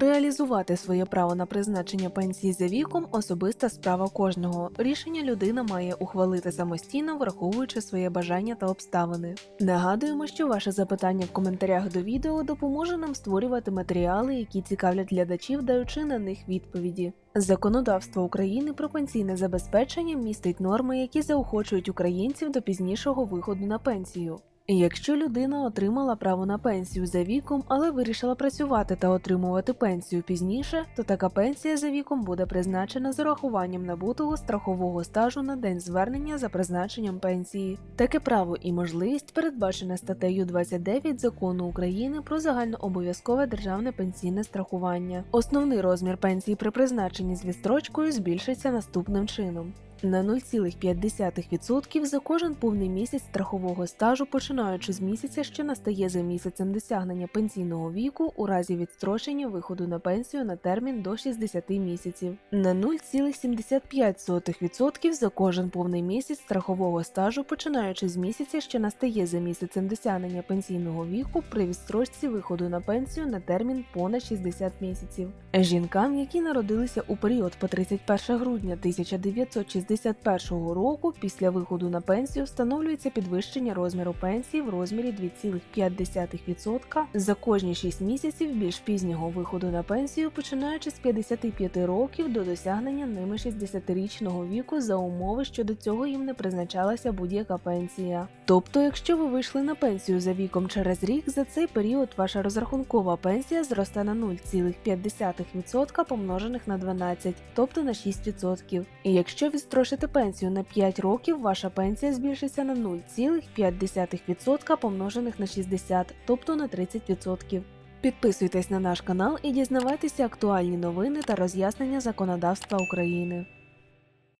Реалізувати своє право на призначення пенсії за віком особиста справа кожного. Рішення людина має ухвалити самостійно, враховуючи своє бажання та обставини. Нагадуємо, що ваше запитання в коментарях до відео допоможе нам створювати матеріали, які цікавлять глядачів, даючи на них відповіді. Законодавство України про пенсійне забезпечення містить норми, які заохочують українців до пізнішого виходу на пенсію. Якщо людина отримала право на пенсію за віком, але вирішила працювати та отримувати пенсію пізніше, то така пенсія за віком буде призначена з урахуванням набутого страхового стажу на день звернення за призначенням пенсії. Таке право і можливість передбачене статтею 29 закону України про загальнообов'язкове державне пенсійне страхування. Основний розмір пенсії при призначенні з відстрочкою збільшиться наступним чином. На 0,5% за кожен повний місяць страхового стажу, починаючи з місяця, що настає за місяцем досягнення пенсійного віку у разі відстрочення виходу на пенсію на термін до 60 місяців. На 0,75% за кожен повний місяць страхового стажу, починаючи з місяця, що настає за місяцем досягнення пенсійного віку при відстрочці виходу на пенсію на термін понад 60 місяців. Жінкам, які народилися у період по 31 грудня 1961 року, після виходу на пенсію встановлюється підвищення розміру пенсії в розмірі 2,5% за кожні 6 місяців більш пізнього виходу на пенсію, починаючи з 55 років до досягнення ними 60-річного віку за умови, що до цього їм не призначалася будь-яка пенсія. Тобто, якщо ви вийшли на пенсію за віком через рік, за цей період ваша розрахункова пенсія зросте на 0,5% помножених на 12, тобто на 6%. І якщо відстрочите пенсію на 5 років, ваша пенсія збільшиться на 0,5% помножених на 60, тобто на 30%. Підписуйтесь на наш канал і дізнавайтеся актуальні новини та роз'яснення законодавства України.